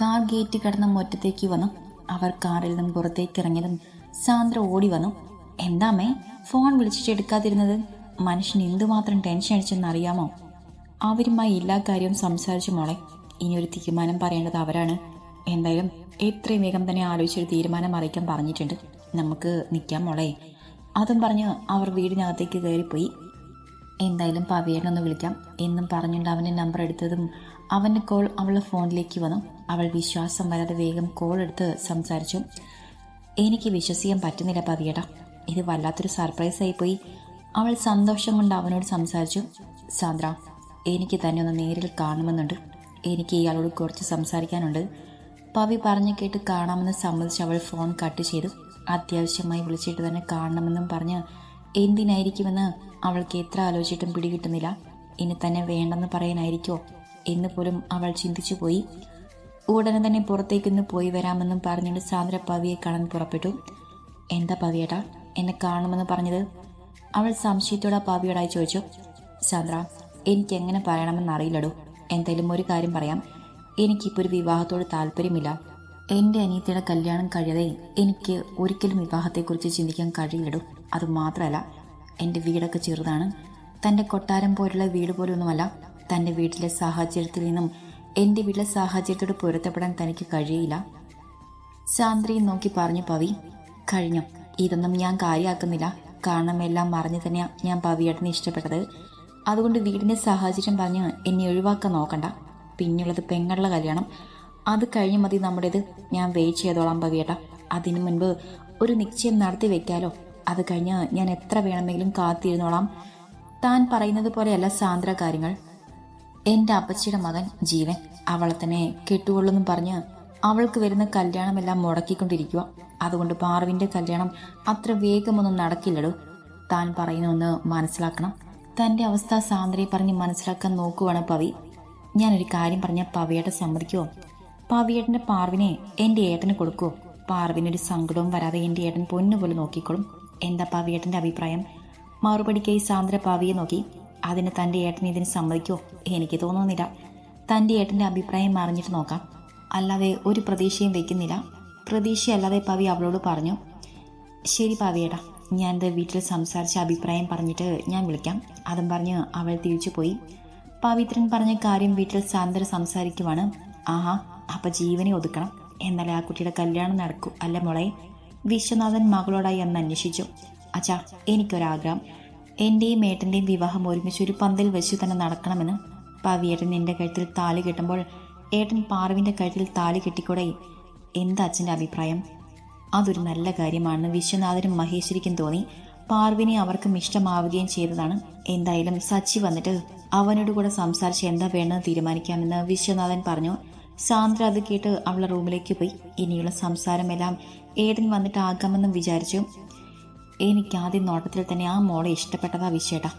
Car gate കടന്ന മുറ്റത്തേക്ക് വന്നു. അവർ കാറിൽ നിന്നും പുറത്തേക്ക് ഇറങ്ങിയതും സാന്ദ്ര ഓടി വന്നു. എന്താമേ ഫോൺ വിളിച്ചിട്ട് എടുക്കാതിരുന്നത്? മനുഷ്യൻ എന്തുമാത്രം ടെൻഷൻ അടിച്ചെന്ന് അറിയാമോ? അവരുമായി എല്ലാ കാര്യവും സംസാരിച്ചു മോളെ. ഇനി ഒരു തീരുമാനം പറയേണ്ടത് അവരാണ്. എന്തായാലും എത്രയും വേഗം തന്നെ ആലോചിച്ചൊരു തീരുമാനം അറിയിക്കാൻ പറഞ്ഞിട്ടുണ്ട്. നമുക്ക് നിൽക്കാം മോളെ. അതും പറഞ്ഞ് അവർ വീടിനകത്തേക്ക് കയറിപ്പോയി. എന്തായാലും പവിയനൊന്ന് വിളിക്കാം. എന്നും പറഞ്ഞുകൊണ്ട് അവന്റെ നമ്പർ എടുത്തതും അവന്റെ കോൾ അവളുടെ ഫോണിലേക്ക് വന്നു. അവൾ വിശ്വാസം വരാതെ വേഗം കോൾ എടുത്ത് സംസാരിച്ചു. എനിക്ക് വിശ്വസിക്കാൻ പറ്റുന്നില്ല പവിയേട്ടാ. ഇത് വല്ലാത്തൊരു സർപ്രൈസ് ആയിപ്പോയി അവൾ സന്തോഷം കൊണ്ട് അവനോട് സംസാരിച്ചു. സാന്ദ്ര എനിക്ക് തന്നെ ഒന്ന് നേരിൽ കാണുമെന്നുണ്ട്. എനിക്ക് ഇയാളോട് കുറച്ച് സംസാരിക്കാനുണ്ട്. പവി പറഞ്ഞു കേട്ട് കാണാമെന്ന് സമ്മതിച്ച് അവൾ ഫോൺ കട്ട് ചെയ്തു. അത്യാവശ്യമായി വിളിച്ചിട്ട് തന്നെ കാണണമെന്നും പറഞ്ഞ് എന്തിനായിരിക്കുമെന്ന് അവൾക്ക് എത്ര ആലോചിച്ചിട്ടും പിടികിട്ടുന്നില്ല. ഇനി തന്നെ വേണ്ടെന്ന് പറയാനായിരിക്കോ? എന്ന് പോലും അവൾ ചിന്തിച്ചു പോയി. ഉടനെ തന്നെ പുറത്തേക്കൊന്ന് പോയി വരാമെന്നും പറഞ്ഞുകൊണ്ട് സാന്ദ്ര പവിയെ കാണാൻ പുറപ്പെട്ടു. എന്താ പവിയേട്ടാ? എന്നെ കാണുമെന്ന് പറഞ്ഞത്? അവൾ സംശയത്തോടെ പവിയോടായി ചോദിച്ചു. സാന്ദ്ര എനിക്ക് എങ്ങനെ പറയണമെന്ന് അറിയില്ലടോ. എന്തായാലും ഒരു കാര്യം പറയാം. എനിക്കിപ്പോൾ ഒരു വിവാഹത്തോട് താല്പര്യമില്ല. എന്റെ അനിയത്തിയുടെ കല്യാണം കഴിയാതെ എനിക്ക് ഒരിക്കലും വിവാഹത്തെക്കുറിച്ച് ചിന്തിക്കാൻ കഴിയില്ലടോ. അതുമാത്രമല്ല എന്റെ വീടൊക്കെ ചെറുതാണ്. തന്റെ കൊട്ടാരം പോലുള്ള വീട് പോലൊന്നുമല്ല തന്റെ വീട്ടിലെ സാഹചര്യത്തിൽ നിന്നും എന്റെ വീട്ടിലെ സാഹചര്യത്തോട് പൊരുത്തപ്പെടാൻ തനിക്ക് കഴിയില്ല. സാന്ദ്രയെ നോക്കി പറഞ്ഞു പവി കഴിഞ്ഞു. ഇതൊന്നും ഞാൻ കാര്യമാക്കുന്നില്ല. കാരണം എല്ലാം മറിഞ്ഞു തന്നെയാണ് ഞാൻ പവിയേട്ടനെ ഇഷ്ടപ്പെട്ടത്. അതുകൊണ്ട് വീടിന്റെ സാഹചര്യം പറഞ്ഞ് എന്നെ ഒഴിവാക്കാൻ നോക്കണ്ട. പിന്നെയുള്ളത് പെങ്ങളുടെ കല്യാണം. അത് കഴിഞ്ഞ് മതി നമ്മുടേത്. ഞാൻ വെയിറ്റ് ചെയ്തോളാം പവിയേട്ട. അതിനു മുൻപ് ഒരു നിശ്ചയം നടത്തി വെക്കാലോ. അത് കഴിഞ്ഞ് ഞാൻ എത്ര വേണമെങ്കിലും കാത്തിരുന്നോളാം. താൻ പറയുന്നത് പോലെയല്ല സാന്ദ്ര കാര്യങ്ങൾ. എന്റെ അപ്പച്ചിയുടെ മകൻ ജീവൻ അവളെ തന്നെ കെട്ടുകൊള്ളുന്നു പറഞ്ഞ് അവൾക്ക് വരുന്ന കല്യാണമെല്ലാം മുടക്കിക്കൊണ്ടിരിക്കുക. അതുകൊണ്ട് പാർവിന്റെ കല്യാണം അത്ര വേഗമൊന്നും നടക്കില്ലടോ. താൻ പറയുന്നൊന്ന് മനസ്സിലാക്കണം. തന്റെ അവസ്ഥ സാന്ദ്രയെ പറഞ്ഞ് മനസ്സിലാക്കാൻ നോക്കുവാണ് പവി. ഞാനൊരു കാര്യം പറഞ്ഞ പവിയേട്ട സമ്മതിക്കുമോ പവിയേട്ടന്റെ പാർവിനെ എന്റെ ഏട്ടന് കൊടുക്കുമോ പാർവിനൊരു സങ്കടവും വരാതെ എന്റെ ഏട്ടൻ പൊന്നുപോലെ നോക്കിക്കോളും. എന്താ പാവിയേട്ടന്റെ അഭിപ്രായം? മറുപടിക്കായി സാന്ദ്ര പാവിയെ നോക്കി. അതിന് തന്റെ ഏട്ടൻ ഇതിന് സമ്മതിക്കുമോ എനിക്ക് തോന്നുന്നില്ല. തന്റെ ഏട്ടന്റെ അഭിപ്രായം അറിഞ്ഞിട്ട് നോക്കാം. അല്ലാതെ ഒരു പ്രതീക്ഷയും വെക്കുന്നില്ല. പ്രതീക്ഷയല്ലാതെ പവി അവളോട് പറഞ്ഞു ശരി പാവിയേട്ടാ ഞാനിത് വീട്ടിൽ സംസാരിച്ച അഭിപ്രായം പറഞ്ഞിട്ട് ഞാൻ വിളിക്കാം. അതും പറഞ്ഞ് അവൾ തിരിച്ചു പോയി. പവിത്രൻ പറഞ്ഞ കാര്യം വീട്ടിൽ സാന്ദ്ര സംസാരിക്കുവാണ്. ആഹാ അപ്പം ജീവനെ ഒതുക്കണം. എന്നാലേ ആ കുട്ടിയുടെ കല്യാണം നടക്കൂ അല്ല മോളെ? വിശ്വനാഥൻ മകളോടായി അന്ന് അന്വേഷിച്ചു. അച്ഛാ എനിക്കൊരാഗ്രഹം. എന്റെയും ഏട്ടന്റെയും വിവാഹം ഒരുമിച്ച് ഒരു പന്തൽ വെച്ച് തന്നെ നടക്കണമെന്ന് പവിയേട്ടൻ എന്റെ കഴുത്തിൽ താലി കെട്ടുമ്പോൾ ഏട്ടൻ പാർവിന്റെ കഴുത്തിൽ താലി കെട്ടിക്കൂടെ? എന്താ അച്ഛന്റെ അഭിപ്രായം? അതൊരു നല്ല കാര്യമാണെന്ന് വിശ്വനാഥനും മഹേശ്വരിക്കും തോന്നി. പാർവിനെ അവർക്കും ഇഷ്ടമാവുകയും ചെയ്തതാണ്. എന്തായാലും സച്ചി വന്നിട്ട് അവനോട് കൂടെ സംസാരിച്ച് എന്താ വേണമെന്ന് തീരുമാനിക്കാമെന്ന് വിശ്വനാഥൻ പറഞ്ഞു. സാന്ദ്ര അത് കേട്ട് അവളുടെ റൂമിലേക്ക് പോയി. ഇനിയുള്ള സംസാരമെല്ലാം ഏടൻ വന്നിട്ട് ആകാമെന്നും വിചാരിച്ചു. എനിക്ക് ആദ്യം നോട്ടത്തിൽ തന്നെ ആ മോളെ ഇഷ്ടപ്പെട്ടതാ വിശേട്ടാ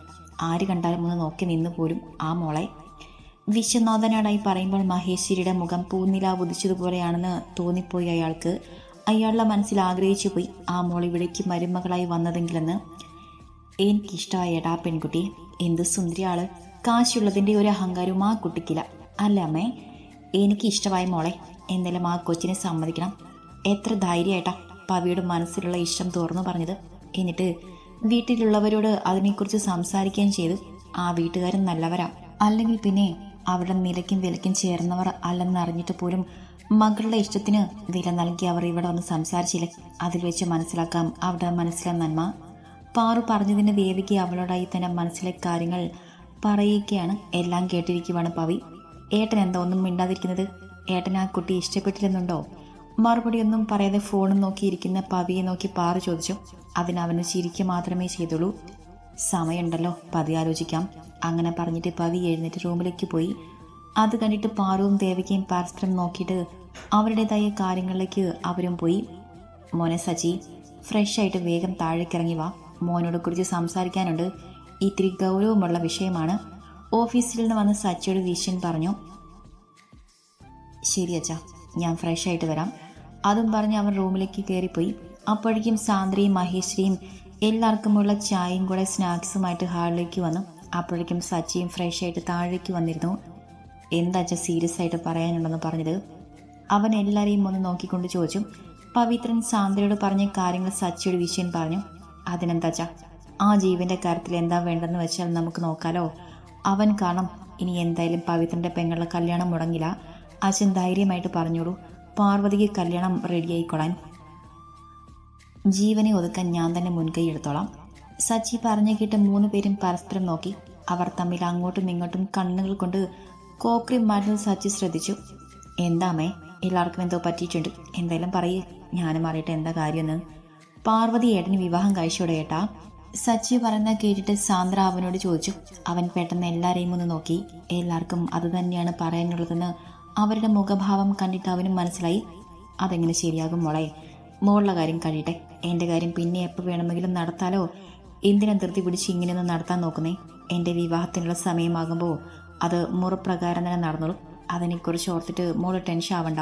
ആര് കണ്ടാലും ഒന്ന് നോക്കി നിന്ന് പോലും ആ മോളെ. വിശ്വനാഥനാടായി പറയുമ്പോൾ മഹേശ്വരിയുടെ മുഖം പൂനില ഉദിച്ചതുപോലെയാണെന്ന് തോന്നിപ്പോയി അയാൾക്ക്. അയാളുടെ മനസ്സിൽ ആഗ്രഹിച്ചു പോയി ആ മോൾ ഇവിടേക്ക് മരുമകളായി വന്നതെങ്കിലെന്ന്. എനിക്കിഷ്ടമായ എടാ പെൺകുട്ടി എന്ത് സുന്ദരി ആൾ കാശുള്ളതിന്റെ ഒരു അഹങ്കാരവും ആ കുട്ടിക്കില്ല. അല്ല അമ്മേ? എനിക്ക് ഇഷ്ടമായ മോളെ എന്തായാലും ആ കൊച്ചിനെ സമ്മതിക്കണം. എത്ര ധൈര്യമായിട്ടാ പവിയുടെ മനസ്സിലുള്ള ഇഷ്ടം തുറന്നു പറഞ്ഞത്. എന്നിട്ട് വീട്ടിലുള്ളവരോട് അതിനെക്കുറിച്ച് സംസാരിക്കുകയും ചെയ്തു. ആ വീട്ടുകാരൻ നല്ലവരാ. അല്ലെങ്കിൽ പിന്നെ അവരുടെ നിലയ്ക്കും വിലയ്ക്കും ചേർന്നവർ അല്ലെന്ന് അറിഞ്ഞിട്ട് പോലും മകളുടെ ഇഷ്ടത്തിന് വില നൽകി അവർ ഇവിടെ വന്ന് സംസാരിച്ചില്ല. അതിൽ വെച്ച് മനസ്സിലാക്കാം അവരുടെ മനസ്സിലെ നന്മ. പാറു പറഞ്ഞതിന് ദേവിക്ക് അവളോടായി തന്നെ മനസ്സിലെ കാര്യങ്ങൾ പറയുകയാണ് എല്ലാം കേട്ടിരിക്കുവാണ് പവി. ഏട്ടൻ എന്താ ഒന്നും മിണ്ടാതിരിക്കുന്നത്? ഏട്ടൻ ആ കുട്ടി ഇഷ്ടപ്പെട്ടിരുന്നുണ്ടോ മറുപടിയൊന്നും പറയാതെ ഫോണും നോക്കിയിരിക്കുന്ന പവിയെ നോക്കി പാറു ചോദിച്ചു. അതിനവന് ചിരിക്കുക മാത്രമേ ചെയ്തുള്ളൂ. സമയമുണ്ടല്ലോ. പതി ആലോചിക്കാം. അങ്ങനെ പറഞ്ഞിട്ട് പവി എഴുന്നേറ്റ് റൂമിലേക്ക് പോയി. അത് കണ്ടിട്ട് പാറുവും ദേവികയും പരസ്പരം നോക്കിയിട്ട് അവരുടേതായ കാര്യങ്ങളിലേക്ക് അവരും പോയി. മോനെ സജി ഫ്രഷ് ആയിട്ട് വേഗം താഴേക്കിറങ്ങി വാ. മോനോട് കുറിച്ച് സംസാരിക്കാനുണ്ട്. ഇത്തിരി ഗൗരവമുള്ള വിഷയമാണ്. ഓഫീസിൽ നിന്ന് വന്ന് സച്ചിയോട് വിഷയം പറഞ്ഞു ശരി അച്ഛാ ഞാൻ ഫ്രഷ് ആയിട്ട് വരാം. അതും പറഞ്ഞ് അവൻ റൂമിലേക്ക് കയറിപ്പോയി അപ്പോഴേക്കും സാന്ദ്രയും മഹേശ്വരിയും എല്ലാവർക്കുമുള്ള ചായയും കൂടെ സ്നാക്സുമായിട്ട് ഹാളിലേക്ക് വന്നു. അപ്പോഴേക്കും സച്ചിയും ഫ്രഷ് ആയിട്ട് താഴേക്ക് വന്നിരുന്നു. എന്താ അച്ഛാ സീരിയസ് ആയിട്ട് പറയാനുണ്ടെന്ന് പറഞ്ഞത്? അവൻ എല്ലാവരെയും ഒന്ന് നോക്കിക്കൊണ്ട് ചോദിച്ചു. പവിത്രൻ സാന്ദ്രയോട് പറഞ്ഞ കാര്യങ്ങൾ സച്ചിയുടെ വിഷയൻ പറഞ്ഞു. അതിനെന്താച്ചാ ആ ജീവന്റെ കാര്യത്തിൽ എന്താ വേണ്ടെന്ന് വെച്ചാൽ നമുക്ക് നോക്കാലോ. അവൻ കാരണം ഇനി എന്തായാലും പവിത്രന്റെ പെങ്ങളുടെ കല്യാണം മുടങ്ങില്ല. അച്ഛൻ ധൈര്യമായിട്ട് പറഞ്ഞോളൂ. പാർവതിക്ക് കല്യാണം റെഡിയായിക്കൊള്ളാൻ ജീവനെ ഒതുക്കാൻ ഞാൻ തന്നെ മുൻകൈ എടുത്തോളാം. സച്ചി പറഞ്ഞു കേട്ട് മൂന്ന് പേരും പരസ്പരം നോക്കി. അവർ തമ്മിൽ അങ്ങോട്ടും ഇങ്ങോട്ടും കണ്ണുകൾ കൊണ്ട് കോക്രി മാറ്റുന്നത് സച്ചി ശ്രദ്ധിച്ചു. എന്താമേ എല്ലാവർക്കും എന്തോ പറ്റിയിട്ടുണ്ട്. എന്തായാലും പറയേ ഞാനും അറിയട്ടെ എന്താ കാര്യമെന്ന്. പാർവതി ഏട്ടന് വിവാഹം കഴിച്ചോടെ ഏട്ടാ. സച്ചി പറയുന്ന കേട്ടിട്ട് സാന്ദ്ര അവനോട് ചോദിച്ചു. അവൻ പെട്ടെന്ന് എല്ലാരെയും ഒന്ന് നോക്കി. എല്ലാവർക്കും അത് തന്നെയാണ് പറയാനുള്ളതെന്ന് അവരുടെ മുഖഭാവം കണ്ടിട്ട് അവനും മനസ്സിലായി. അതെങ്ങനെ ശരിയാകും മോളെ? മോളുടെ കാര്യം കഴിയട്ടെ. എന്റെ കാര്യം പിന്നെ എപ്പോൾ വേണമെങ്കിലും നടത്താലോ? എന്തിനാ ധൃതി പിടിച്ച് ഇങ്ങനെയൊന്നും നടത്താൻ നോക്കുന്നേ? എന്റെ വിവാഹത്തിനുള്ള സമയമാകുമ്പോൾ അത് മുറപ്രകാരം തന്നെ നടന്നോളൂ. അതിനെക്കുറിച്ച് ഓർത്തിട്ട് മോൾ ടെൻഷൻ ആവണ്ട.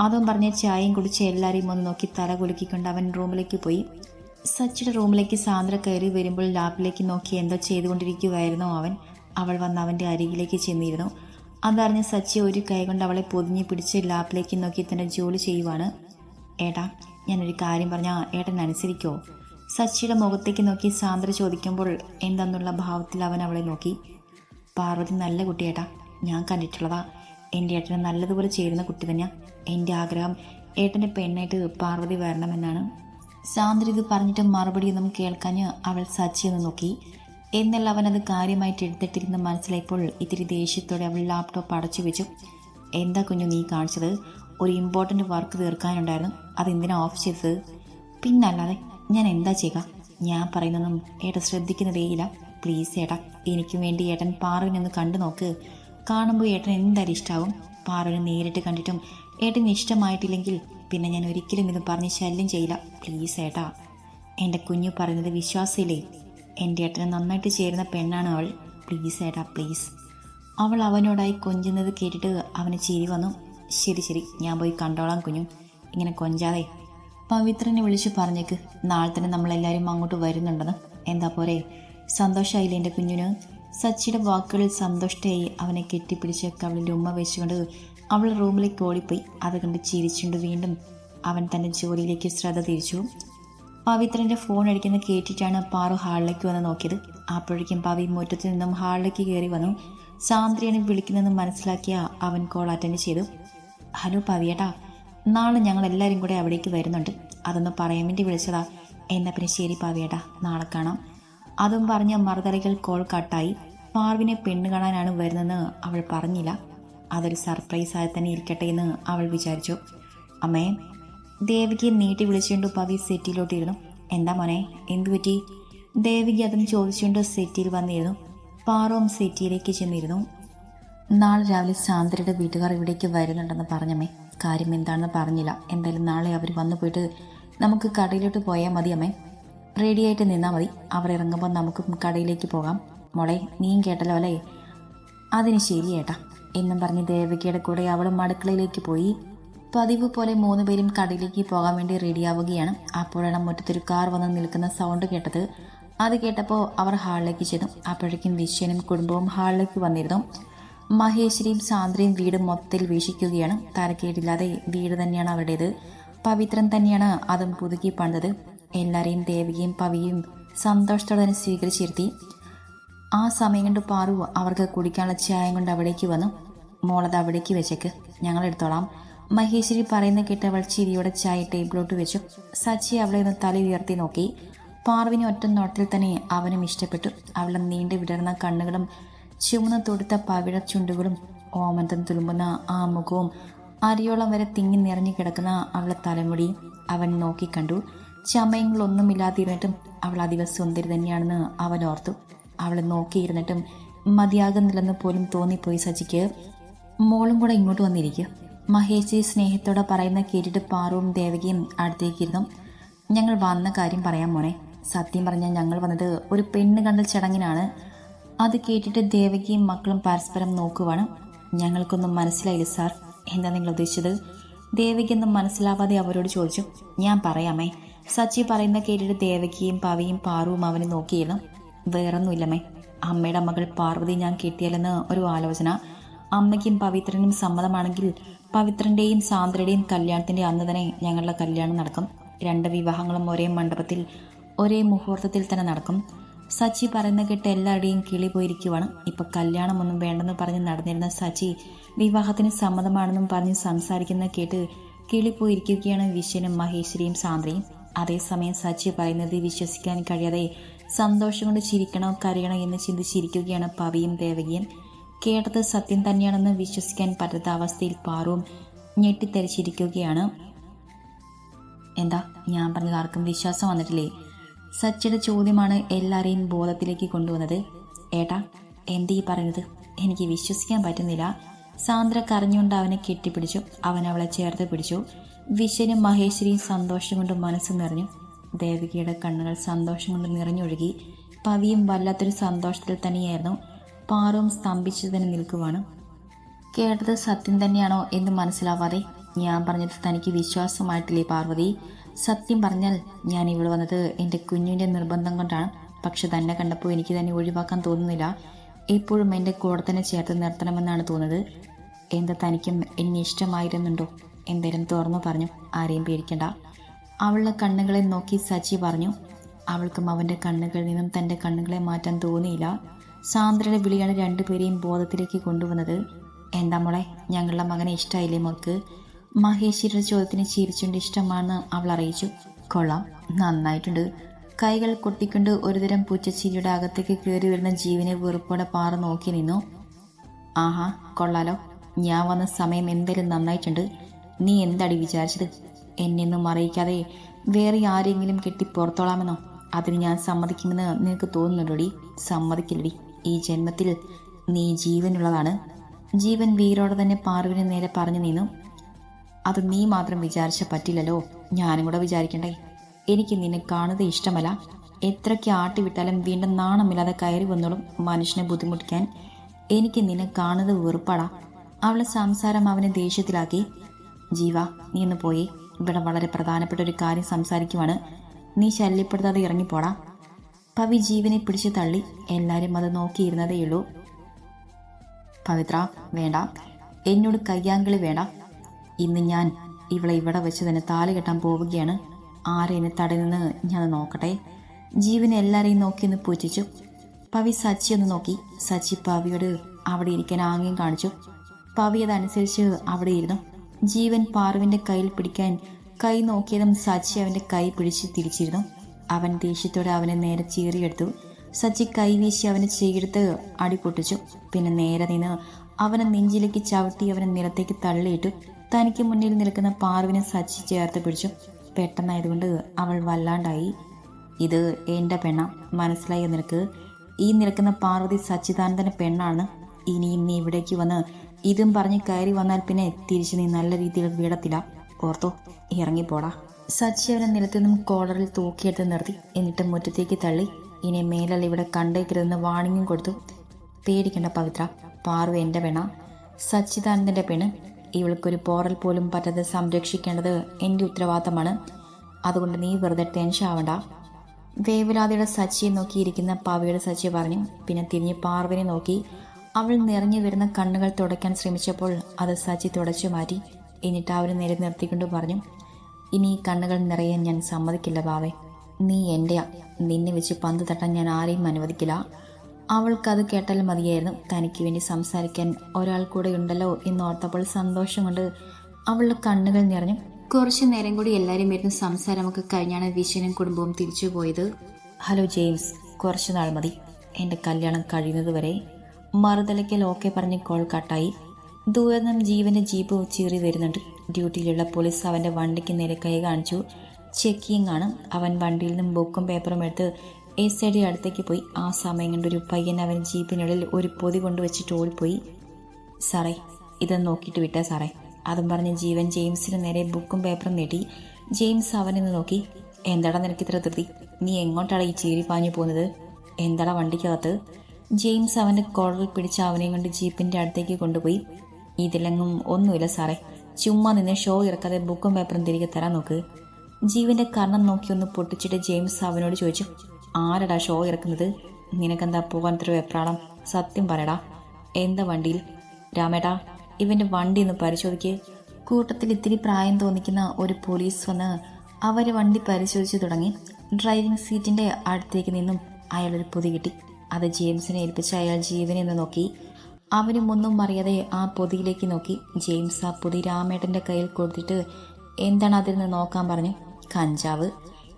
അതും പറഞ്ഞ് ചായയും കുടിച്ച് എല്ലാവരെയും ഒന്ന് നോക്കി തല കുലുക്കിക്കൊണ്ട് അവൻ റൂമിലേക്ക് പോയി. സച്ചിയുടെ റൂമിലേക്ക് സാന്ദ്ര കയറി വരുമ്പോൾ ലാപ്പിലേക്ക് നോക്കി എന്തോ ചെയ്തുകൊണ്ടിരിക്കുകയായിരുന്നു അവൻ. അവൾ വന്ന് അവന്റെ അരികിലേക്ക് ചെന്നിരുന്നു. അതറിഞ്ഞ് സച്ചി ഒരു കൈ കൊണ്ട് അവളെ പൊതിഞ്ഞ് പിടിച്ച് ലാപ്പിലേക്ക് നോക്കി തന്റെ ജോലി ചെയ്യുവാണ്. ഏട്ടാ ഞാനൊരു കാര്യം പറഞ്ഞാൽ ഏട്ടൻ അനുസരിക്കോ? സച്ചിയുടെ മുഖത്തേക്ക് നോക്കി സാന്ദ്ര ചോദിക്കുമ്പോൾ എന്തെന്നുള്ള ഭാവത്തിൽ അവൻ അവളെ നോക്കി. പാർവതി നല്ല കുട്ടിയേട്ടാ ഞാൻ കണ്ടിട്ടുള്ളതാ. എന്റെ ഏട്ടനെ നല്ലതുപോലെ ചേരുന്ന കുട്ടി തന്നെയാ. എന്റെ ആഗ്രഹം ഏട്ടന്റെ പെണ്ണായിട്ട് പാർവതി വരണമെന്നാണ്. സാന്ദ്ര ഇത് പറഞ്ഞിട്ട് മറുപടിയൊന്നും കേൾക്കാഞ്ഞ് അവൾ സച്ചിയൊന്ന് നോക്കി. എന്നാൽ അവൻ അത് കാര്യമായിട്ട് എടുത്തിട്ടിരുന്ന് മനസ്സിലായപ്പോൾ ഇത്തിരി ദേഷ്യത്തോടെ അവൾ ലാപ്ടോപ്പ് അടച്ചു വെച്ചു. എന്താ കുഞ്ഞു നീ കാണിച്ചത്? ഒരു ഇമ്പോർട്ടന്റ് വർക്ക് തീർക്കാനുണ്ടായിരുന്നു. അതെന്തിനാ ഓഫ് ചെയ്തത്? പിന്നല്ലാതെ ഞാൻ എന്താ ചെയ്യുക? ഞാൻ പറയുന്നതൊന്നും ഏട്ടൻ ശ്രദ്ധിക്കുന്നതേയില്ല പ്ലീസ് ഏട്ടാ എനിക്ക് വേണ്ടി ഏട്ടൻ പാറുവിനൊന്ന് കണ്ടു നോക്ക്. കാണുമ്പോൾ ഏട്ടൻ എന്തായാലും ഇഷ്ടാവും. പാറുവിനെ നേരിട്ട് കണ്ടിട്ടും ഏട്ടന് ഇഷ്ടമായിട്ടില്ലെങ്കിൽ പിന്നെ ഞാൻ ഒരിക്കലും ഇത് പറഞ്ഞ് ശല്യം ചെയ്യില്ല. പ്ലീസ് ഏട്ടാ. എന്റെ കുഞ്ഞു പറയുന്നത് വിശ്വാസമില്ലേ എന്റെ ഏട്ടന് നന്നായിട്ട് ചേരുന്ന പെണ്ണാണ് അവൾ. പ്ലീസ് ഏട്ടാ പ്ലീസ് അവൾ അവനോടായി കൊഞ്ചുന്നത് കേട്ടിട്ട് അവന് ചിരി വന്നു. ശരി ശരി ഞാൻ പോയി കണ്ടോളാം കുഞ്ഞു. ഇങ്ങനെ കൊഞ്ചാതെ. പവിത്രനെ വിളിച്ചു പറഞ്ഞേക്ക് നാളെ തന്നെ നമ്മളെല്ലാവരും അങ്ങോട്ട് വരുന്നുണ്ടെന്ന്. എന്താ പോരെ? സന്തോഷമായില്ലേ എന്റെ കുഞ്ഞിന്? സച്ചിയുടെ വാക്കുകളിൽ സന്തുഷ്ടയായി അവനെ കെട്ടിപ്പിടിച്ച് കവളിൽ ഉമ്മ വെച്ചുകൊണ്ട് അവൾ റൂമിലേക്ക് ഓടിപ്പോയി. അത് കണ്ട് ചിരിച്ചുകൊണ്ട് വീണ്ടും അവൻ തന്റെ ജോലിയിലേക്ക് ശ്രദ്ധ തിരിച്ചു. പവിത്രന്റെ ഫോൺ അടിക്കുന്ന കേട്ടിട്ടാണ് പാറു ഹാളിലേക്ക് വന്ന് നോക്കിയത്. അപ്പോഴേക്കും പവി മുറ്റത്തു നിന്നും ഹാളിലേക്ക് കയറി വന്നു. സാന്ദ്രിയാണ് വിളിക്കുന്നതെന്ന് മനസ്സിലാക്കിയ അവൻ കോൾ അറ്റൻഡ് ചെയ്തു. ഹലോ പവിയേട്ടാ നാളെ ഞങ്ങൾ എല്ലാവരും കൂടെ അവിടേക്ക് വരുന്നുണ്ട്. അതൊന്ന് പറയാൻ വേണ്ടി വിളിച്ചതാ. എന്നാ പിന്നെ ശരി പവിയേട്ടാ നാളെ കാണാം. അതും പറഞ്ഞ മറുതലകൾ കോൾ കട്ടായി പാർവിനെ പെണ്ണ് കാണാനാണ് വരുന്നതെന്ന് അവൾ പറഞ്ഞില്ല. അതൊരു സർപ്രൈസായി തന്നെ ഇരിക്കട്ടെ എന്ന് അവൾ വിചാരിച്ചു. അമ്മേ ദേവികയെ നീട്ടി വിളിച്ചുകൊണ്ട് പവി സെറ്റിയിലോട്ടിരുന്നു. എന്താ മോനെ എന്തു പറ്റി ദേവിക അതും ചോദിച്ചുകൊണ്ട് സെറ്റിയിൽ വന്നിരുന്നു. പാറോം സെറ്റിയിലേക്ക് ചെന്നിരുന്നു. നാളെ രാവിലെ സാന്ദ്രയുടെ വീട്ടുകാർ ഇവിടേക്ക് വരുന്നുണ്ടെന്ന് പറഞ്ഞമ്മേ. കാര്യം എന്താണെന്ന് പറഞ്ഞില്ല. എന്തായാലും നാളെ അവർ വന്നു പോയിട്ട് നമുക്ക് കടയിലോട്ട് പോയാൽ മതി അമ്മേ. റെഡിയായിട്ട് നിന്നാൽ മതി. അവർ ഇറങ്ങുമ്പോൾ നമുക്ക് കടയിലേക്ക് പോകാം. മോളെ നീയും കേട്ടല്ലോ അല്ലേ? അതിന് ശരി ഏട്ടാ. എന്നും പറഞ്ഞ് ദേവകിയുടെ കൂടെ അവളും അടുക്കളയിലേക്ക് പോയി. പതിവ് പോലെ മൂന്ന് പേരും കടയിലേക്ക് പോകാൻ വേണ്ടി റെഡിയാവുകയാണ് അപ്പോഴാണ് മുറ്റത്തൊരു കാർ വന്ന് നിൽക്കുന്ന സൗണ്ട് കേട്ടത്. അത് കേട്ടപ്പോൾ അവർ ഹാളിലേക്ക് ചെന്നു. അപ്പോഴേക്കും വിശ്വനും കുടുംബവും ഹാളിലേക്ക് വന്നിരുന്നു. മഹേശ്വരിയും സാന്ദ്രയും വീട് മൊത്തത്തിൽ വീക്ഷിക്കുകയാണ്. തരക്കേടില്ലാതെ വീട് തന്നെയാണ് അവരുടേത്. പവിത്രൻ തന്നെയാണ് അതും പുതുക്കി പണിതത്. എല്ലാവരെയും ദേവികയും പവിയും സന്തോഷത്തോടെ തന്നെ സ്വീകരിച്ചിരുത്തി. ആ സമയം കൊണ്ട് പാറു അവർക്ക് കുടിക്കാനുള്ള ചായം കൊണ്ട് അവിടേക്ക് വന്നു. മോളത് അവിടേക്ക് വെച്ചേക്ക്. ഞങ്ങൾ എടുത്തോളാം മഹേശ്വരി പറയുന്ന കേട്ട് അവൾ ചിരിയോടെ ചായ ടേബിളോട്ട് വെച്ചു. സച്ചി അവളെ ഒന്ന് തല ഉയർത്തി നോക്കി. പാർവിന് ഒറ്റ നോട്ടത്തിൽ തന്നെ അവനും ഇഷ്ടപ്പെട്ടു. അവളുടെ നീണ്ടു വിടർന്ന കണ്ണുകളും ചുവന്ന തൊടുത്ത പവിഴ ചുണ്ടുകളും ഓമന്തം തുളുമ്പുന്ന ആ മുഖവും അരിയോളം വരെ തിങ്ങി നിറഞ്ഞു കിടക്കുന്ന അവളെ തലമുടി അവൻ നോക്കിക്കണ്ടു ചമയങ്ങളൊന്നുമില്ലാതിരുന്നിട്ടും അവൾ അതീവ സുന്ദരി തന്നെയാണെന്ന് അവൻ ഓർത്തു. അവളെ നോക്കിയിരുന്നിട്ടും മതിയാകുന്നില്ലെന്ന് പോലും തോന്നിപ്പോയി സജിക്ക് മോളും കൂടെ ഇങ്ങോട്ട് വന്നിരിക്കുക മഹേശി സ്നേഹത്തോടെ പറയുന്ന കേട്ടിട്ട് പാറുവും ദേവകിയും അടുത്തേക്കിരുന്നു. ഞങ്ങൾ വന്ന കാര്യം പറയാൻ മോനെ സത്യം പറഞ്ഞാൽ ഞങ്ങൾ വന്നത് ഒരു പെണ്ണ് കണ്ടൽ ചടങ്ങിനാണ്. അത് കേട്ടിട്ട് ദേവകിയും മക്കളും പരസ്പരം നോക്കുവാണ്. ഞങ്ങൾക്കൊന്നും മനസ്സിലായില്ല സാർ. എന്താ നിങ്ങൾ ഉദ്ദേശിച്ചത്? ദേവകിയൊന്നും മനസ്സിലാവാതെ അവരോട് ചോദിച്ചു. ഞാൻ പറയാമേ. സച്ചി പറയുന്ന കേട്ടിട്ട് ദേവകിയും പവിയും പാറുവും അവനെ നോക്കിയിരുന്നു. വേറൊന്നുമില്ലമ്മേ. അമ്മയുടെ മകൾ പാർവതി ഞാൻ കിട്ടിയാലെന്ന് ഒരു ആലോചന. അമ്മയ്ക്കും പവിത്രനും സമ്മതമാണെങ്കിൽ പവിത്രന്റെയും സാന്ദ്രയുടെയും കല്യാണത്തിന്റെ അന്ന് തന്നെ ഞങ്ങളുടെ കല്യാണം നടക്കും. രണ്ട് വിവാഹങ്ങളും ഒരേ മണ്ഡപത്തിൽ ഒരേ മുഹൂർത്തത്തിൽ തന്നെ നടക്കും. സച്ചി പറയുന്ന കേട്ട് എല്ലാവരുടെയും കിളി പോയിരിക്കുവാണ്. ഇപ്പൊ കല്യാണമൊന്നും വേണ്ടെന്ന് പറഞ്ഞ് നടന്നിരുന്ന സച്ചി വിവാഹത്തിന് സമ്മതമാണെന്നും പറഞ്ഞ് സംസാരിക്കുന്ന കേട്ട് കിളി പോയിരിക്കുകയാണ് വിശ്വനും മഹേശ്വരിയും സാന്ദ്രയും. അതേസമയം സച്ചി പറയുന്നത് വിശ്വസിക്കാൻ കഴിയാതെ സന്തോഷം കൊണ്ട് ചിരിക്കണോ കരയണോ എന്ന് ചിന്തിച്ചിരിക്കുകയാണ് പവിയും ദേവകിയും. കേട്ടത് സത്യം തന്നെയാണെന്ന് വിശ്വസിക്കാൻ പറ്റാത്ത അവസ്ഥയിൽ പാറുവും ഞെട്ടിത്തെറിച്ചിരിക്കുകയാണ്. എന്താ? ഞാൻ പറഞ്ഞത് ആർക്കും വിശ്വാസം വന്നിട്ടില്ലേ? സച്ചിയുടെ ചോദ്യമാണ് എല്ലാവരെയും ബോധത്തിലേക്ക് കൊണ്ടുവന്നത്. ഏട്ടാ എന്ത് പറയുന്നത്? എനിക്ക് വിശ്വസിക്കാൻ പറ്റുന്നില്ല. സാന്ദ്ര കരഞ്ഞുകൊണ്ട് അവനെ കെട്ടിപ്പിടിച്ചു. അവൻ അവളെ ചേർത്ത് പിടിച്ചു. വിശ്വനും മഹേശ്വരിയും സന്തോഷം കൊണ്ട് മനസ്സ് നിറഞ്ഞു. ദേവികയുടെ കണ്ണുകൾ സന്തോഷം കൊണ്ട് നിറഞ്ഞൊഴുകി. പവിയും വല്ലാത്തൊരു സന്തോഷത്തിൽ തന്നെയായിരുന്നു. പാറും സ്തംഭിച്ചു തന്നെ നിൽക്കുവാണ്. കേട്ടത് സത്യം തന്നെയാണോ എന്ന് മനസ്സിലാവാതെ ഞാൻ പറഞ്ഞത് തനിക്ക് വിശ്വാസമായിട്ടില്ലേ പാർവതി? സത്യം പറഞ്ഞാൽ ഞാൻ ഇവിടെ വന്നത് എന്റെ കുഞ്ഞിന്റെ നിർബന്ധം കൊണ്ടാണ്. പക്ഷെ തന്നെ കണ്ടപ്പോൾ എനിക്ക് തന്നെ ഒഴിവാക്കാൻ തോന്നുന്നില്ല. എപ്പോഴും എന്റെ കൂടെ തന്നെ ചേർത്ത് നിർത്തണമെന്നാണ് തോന്നുന്നത്. എന്താ തനിക്കും എന്നെ ഇഷ്ടമായിരുന്നുണ്ടോ? എന്തേലും തുറന്നു പറഞ്ഞു. ആരെയും പേടിക്കണ്ട. അവളുടെ കണ്ണുകളെ നോക്കി സച്ചി പറഞ്ഞു. അവൾക്കും അവന്റെ കണ്ണുകളിൽ നിന്നും തന്റെ കണ്ണുകളെ മാറ്റാൻ തോന്നിയില്ല. സാന്ദ്രയുടെ വിളിയാണ് രണ്ടുപേരെയും ബോധത്തിലേക്ക് കൊണ്ടുവന്നത്. എന്താ മോളെ ഞങ്ങളുടെ മകനെ ഇഷ്ടമായില്ലേ മോൾക്ക്? മഹേശ്വരിയുടെ ചോദ്യത്തിന് ചിരിച്ചുകൊണ്ട് ഇഷ്ടമാണെന്ന് അവൾ അറിയിച്ചു. കൊള്ളാം നന്നായിട്ടുണ്ട്. കൈകൾ കൊട്ടിക്കൊണ്ട് ഒരുതരം പുച്ചച്ചിരിയുടെ അകത്തേക്ക് കയറി വരുന്ന ജീവനെ വെറുപ്പോടെ പാറ നോക്കി നിന്നു. ആഹാ കൊള്ളാലോ. ഞാൻ വന്ന സമയം എന്തേലും നന്നായിട്ടുണ്ട്. നീ എന്താടി വിചാരിച്ചത്? എന്നെയൊന്നും അറിയിക്കാതെ വേറെ ആരെങ്കിലും കെട്ടി പുറത്തോളാമെന്നോ? അതിന് ഞാൻ സമ്മതിക്കുമെന്ന് നിനക്ക് തോന്നുന്നുണ്ടോടി? സമ്മതിക്കില്ലടി. ഈ ജന്മത്തിൽ നീ ജീവനുള്ളതാണ്. ജീവൻ വീരോടെ തന്നെ പാർവിനെ നേരെ പറഞ്ഞു നിന്നു. അത് നീ മാത്രം വിചാരിച്ച പറ്റില്ലല്ലോ. ഞാനും കൂടെ വിചാരിക്കണ്ടേ? എനിക്ക് നിന്നെ കാണുന്നത് ഇഷ്ടമല്ല. എത്രയ്ക്ക് ആട്ടിവിട്ടാലും വീണ്ടും നാണമില്ലാതെ കയറി വന്നോളും മനുഷ്യനെ ബുദ്ധിമുട്ടിക്കാൻ. എനിക്ക് നിന്നെ കാണുന്നത് വെറുപ്പാടാ. അവളെ സംസാരം അവനെ ദേഷ്യത്തിലാക്കി. ജീവ നീ ഒന്ന് പോയി. ഇവിടെ വളരെ പ്രധാനപ്പെട്ട ഒരു കാര്യം സംസാരിക്കുവാണ്. നീ ശല്യപ്പെടുത്താതെ ഇറങ്ങിപ്പോടാ. പവി ജീവനെ പിടിച്ചു തള്ളി. എല്ലാവരും അത് നോക്കിയിരുന്നതേയുള്ളൂ പവിത്ര വേണ്ട. എന്നോട് കയ്യാങ്കളി വേണ്ട. ഇന്ന് ഞാൻ ഇവളെ ഇവിടെ വെച്ച് തന്നെ താലി കെട്ടാൻ പോവുകയാണ്. ആരെന്നെ തടയുന്നത് ഞാൻ നോക്കട്ടെ? ജീവനെ എല്ലാരെയും നോക്കി ഒന്ന് പൂജിച്ചു. പവി സച്ചി ഒന്ന് നോക്കി. സച്ചി പവിയോട് അവിടെ ഇരിക്കാൻ ആംഗ്യം കാണിച്ചു. പവി അതനുസരിച്ച് അവിടെ ഇരുന്നു. ജീവൻ പാർവിന്റെ കയ്യിൽ പിടിക്കാൻ കൈ നോക്കിയതും സച്ചി അവന്റെ കൈ പിടിച്ച് തിരിച്ചിരുന്നു. അവൻ ദേഷ്യത്തോടെ അവനെ നേരെ ചീറിയെടുത്തു. സച്ചി കൈവീശി അവനെ അടി പൊട്ടിച്ചു. പിന്നെ നേരെ നിന്ന് അവനെ നെഞ്ചിലേക്ക് ചവിട്ടി അവനെ നിലത്തേക്ക് തള്ളിയിട്ടു തനിക്ക് മുന്നിൽ നിൽക്കുന്ന പാർവിനെ സച്ചി ചേർത്ത് പിടിച്ചു. പെട്ടെന്നായതുകൊണ്ട് അവൾ വല്ലാണ്ടായി. ഇത് എന്റെ പെണ്ണ മനസ്സിലായി നിനക്ക്? ഈ നിൽക്കുന്ന പാർവതി സച്ചിദാനന്ദന്റെ പെണ്ണാണ് ഇനിയും നീ ഇവിടേക്ക് വന്ന് ഇതും പറഞ്ഞ് കയറി വന്നാൽ പിന്നെ തിരിച്ച് നീ നല്ല രീതിയിൽ വീടത്തില്ല. ഓർത്തോ ഇറങ്ങിപ്പോടാ സച്ചി അവനെ നിലത്തു നിന്നും കോളറിൽ തൂക്കിയെടുത്ത് നിർത്തി. എന്നിട്ട് മുറ്റത്തേക്ക് തള്ളി. ഇനി മേലൽ ഇവിടെ കണ്ടേക്കരുതെന്ന് വാണിങ്ങും കൊടുത്തു. പേടിക്കണ്ട പവിത്ര പാറു എന്റെ പെണ സച്ചിദാനന്ദന്റെ പെണ് ഇവൾക്കൊരു പോറൽ പോലും പറ്റാതെ സംരക്ഷിക്കേണ്ടത് എന്റെ ഉത്തരവാദിത്തമാണ്. അതുകൊണ്ട് നീ വെറുതെ ടെൻഷൻ ആവണ്ട. വേവലാതിയുടെ സച്ചിയെ നോക്കിയിരിക്കുന്ന പാവയുടെ സച്ചി പറഞ്ഞു. പിന്നെ തിരിഞ്ഞ് പാർവനെ നോക്കി. അവൾ നിറഞ്ഞു വരുന്ന കണ്ണുകൾ തുടയ്ക്കാൻ ശ്രമിച്ചപ്പോൾ അത് സച്ചി തുടച്ചു മാറ്റി. എന്നിട്ട് അവരെ നേരെ നിർത്തിക്കൊണ്ട് പറഞ്ഞു ഇനി കണ്ണുകൾ നിറയാൻ ഞാൻ സമ്മതിക്കില്ല ബാവേ. നീ എന്റെയാ നിന്നെ വെച്ച് പന്ത് തട്ടാൻ ഞാൻ ആരെയും അനുവദിക്കില്ല. അവൾക്കത് കേട്ടാൽ മതിയായിരുന്നു. തനിക്ക് വേണ്ടി സംസാരിക്കാൻ ഒരാൾ കൂടെ ഉണ്ടല്ലോ എന്നോർത്തപ്പോൾ സന്തോഷം കൊണ്ട് അവളുടെ കണ്ണുകൾ നിറഞ്ഞു. കുറച്ചു നേരം കൂടി എല്ലാവരും ഇരുന്ന് സംസാരമൊക്കെ കഴിഞ്ഞാണ് വിശ്വനും കുടുംബവും തിരിച്ചു പോയത്. ഹലോ ജെയിംസ് കുറച്ചു നാൾ മതി. എന്റെ കല്യാണം കഴിയുന്നതുവരെ മറുതലയ്ക്കൽ ഓക്കെ പറഞ്ഞ് കോൾ കട്ടായി. ദൂരെ ജീവന്റെ ജീപ്പ് ചീറി വരുന്നുണ്ട്. ഡ്യൂട്ടിയിലുള്ള പോലീസ് അവന്റെ വണ്ടിക്ക് നേരെ കൈ കാണിച്ചു. ചെക്കിങ് ആണ്. അവൻ വണ്ടിയിൽ നിന്നും ബുക്കും പേപ്പറും എടുത്ത് എസ് ഐ ഡി അടുത്തേക്ക് പോയി. ആ സമയം കണ്ട് ഒരു പയ്യൻ അവൻ ജീപ്പിനുള്ളിൽ ഒരു പൊതി കൊണ്ടുവച്ചിട്ട് ഓടിപ്പോയി സാറേ ഇത് നോക്കിയിട്ട് വിട്ടാ സാറേ. അതും പറഞ്ഞ് ജീവൻ ജെയിംസിന് നേരെ ബുക്കും പേപ്പറും നീട്ടി. ജെയിംസ് അവനെന്ന് നോക്കി. എന്താടാ നിനക്ക് ഇത്ര ധൃതി? നീ എങ്ങോട്ടാണ് ഈ ചീരി പാഞ്ഞു പോകുന്നത്? എന്താടാ വണ്ടിക്കകത്ത്? ജെയിംസ് അവന്റെ കോളറിൽ പിടിച്ച് അവനെയും കൊണ്ട് ജീപ്പിന്റെ അടുത്തേക്ക് കൊണ്ടുപോയി. ഇതിലെങ്ങും ഒന്നുമില്ല സാറേ. ചുമ്മാ നിന്ന് ഷോ ഇറക്കാതെ ബുക്കും പേപ്പറും തിരികെ തരാൻ നോക്ക്. ജീവന്റെ കർണം നോക്കി ഒന്ന് പൊട്ടിച്ചിട്ട് ജെയിംസ് അവനോട് ചോദിച്ചു ആരടാ ഷോ ഇറക്കുന്നത്? നിനക്കെന്താ പോകാൻ ഇത്ര വെപ്രാളം? സത്യം പറയടാ. എന്താ വണ്ടിയിൽ? രാമേട്ടാ ഇവന്റെ വണ്ടി ഒന്ന് പരിശോധിക്ക്. കൂട്ടത്തിൽ ഇത്തിരി പ്രായം തോന്നിക്കുന്ന ഒരു പോലീസ് വന്ന് അവർ വണ്ടി പരിശോധിച്ചു തുടങ്ങി. ഡ്രൈവിംഗ് സീറ്റിന്റെ അടുത്തേക്ക് നിന്നും അയാളൊരു പൊതി കിട്ടി. അത് ജെയിംസിനെ ഏൽപ്പിച്ച് അയാൾ ജീവനെ നോക്കി. അവനും ഒന്നും അറിയാതെ ആ പൊതിയിലേക്ക് നോക്കി. ജെയിംസ് ആ പൊതി രാമേട്ടന്റെ കയ്യിൽ കൊടുത്തിട്ട് എന്താണ് അതിൽ നിന്ന് നോക്കാൻ പറഞ്ഞു? കഞ്ചാവ്.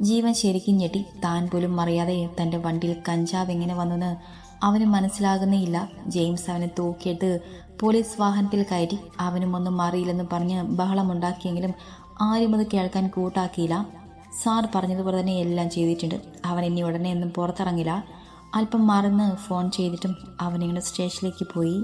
ജീവൻ ശരിക്കും ഞെട്ടി. താൻ പോലും അറിയാതെ തന്റെ വണ്ടിയിൽ കഞ്ചാവ് എങ്ങനെ വന്നെന്ന് അവന് മനസ്സിലാകുന്നേയില്ല. ജെയിംസ് അവനെ തൂക്കിയെടുത്ത് പോലീസ് വാഹനത്തിൽ കയറ്റി. അവനും ഒന്നും അറിയില്ലെന്ന് പറഞ്ഞ് ബഹളമുണ്ടാക്കിയെങ്കിലും ആരും അത് കേൾക്കാൻ കൂട്ടാക്കിയില്ല. സാർ പറഞ്ഞതുപോലെ തന്നെ എല്ലാം ചെയ്തിട്ടുണ്ട്. അവൻ ഇനി ഉടനെ ഒന്നും പുറത്തിറങ്ങില്ല. അല്പം മറന്ന് ഫോൺ ചെയ്തിട്ടും അവനിങ്ങനെ സ്റ്റേഷനിലേക്ക് പോയി.